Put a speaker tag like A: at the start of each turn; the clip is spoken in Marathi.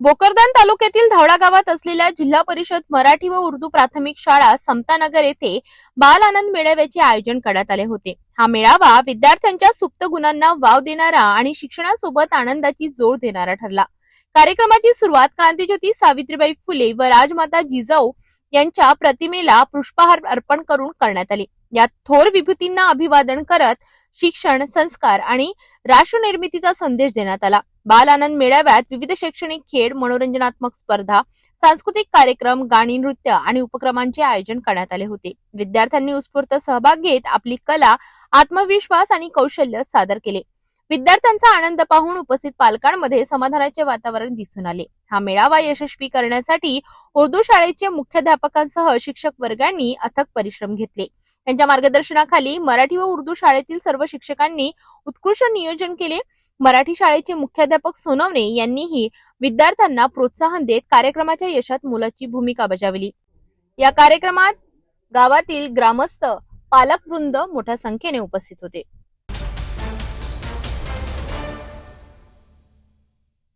A: भोकरदान तालुक्यातील धावडा गावात असलेल्या जिल्हा परिषद मराठी व उर्दू प्राथमिक शाळा समतानगर येथे बाल आनंद मेळाव्याचे आयोजन करण्यात आले होते. हा मेळावा विद्यार्थ्यांच्या सुप्त गुणांना वाव देणारा आणि शिक्षणासोबत आनंदाची जोड देणारा ठरला. कार्यक्रमाची सुरुवात क्रांतीज्योती सावित्रीबाई फुले व राजमाता जिजाऊ यांच्या प्रतिमेला पुष्पहार अर्पण करून करण्यात आले. यात थोर विभूतींना अभिवादन करत शिक्षण संस्कार आणि राष्ट्रनिर्मितीचा संदेश देण्यात आला. बाल आनंद मेळाव्यात विविध शैक्षणिक खेळ मनोरंजनात्मक स्पर्धा सांस्कृतिक कार्यक्रम गाणी नृत्य आणि उपक्रमांचे आयोजन करण्यात आले होते. विद्यार्थ्यांनी उत्स्फूर्त सहभाग घेत आपली कला आत्मविश्वास आणि कौशल्य सादर केले. विद्यार्थ्यांचा आनंद पाहून उपस्थित पालकांमध्ये समाधानाचे वातावरण दिसून आले. हा मेळावा यशस्वी करण्यासाठी उर्दू शाळेचे मुख्याध्यापकांसह शिक्षक वर्गांनी अथक परिश्रम घेतले. त्यांच्या मार्गदर्शनाखाली मराठी व उर्दू शाळेतील सर्व शिक्षकांनी उत्कृष्ट नियोजन केले. मराठी शाळेचे मुख्याध्यापक सोनवणे यांनीही विद्यार्थ्यांना प्रोत्साहन देत कार्यक्रमाच्या यशात मोलाची भूमिका बजावली. या कार्यक्रमात गावातील ग्रामस्थ पालकवृंद मोठ्या संख्येने उपस्थित होते.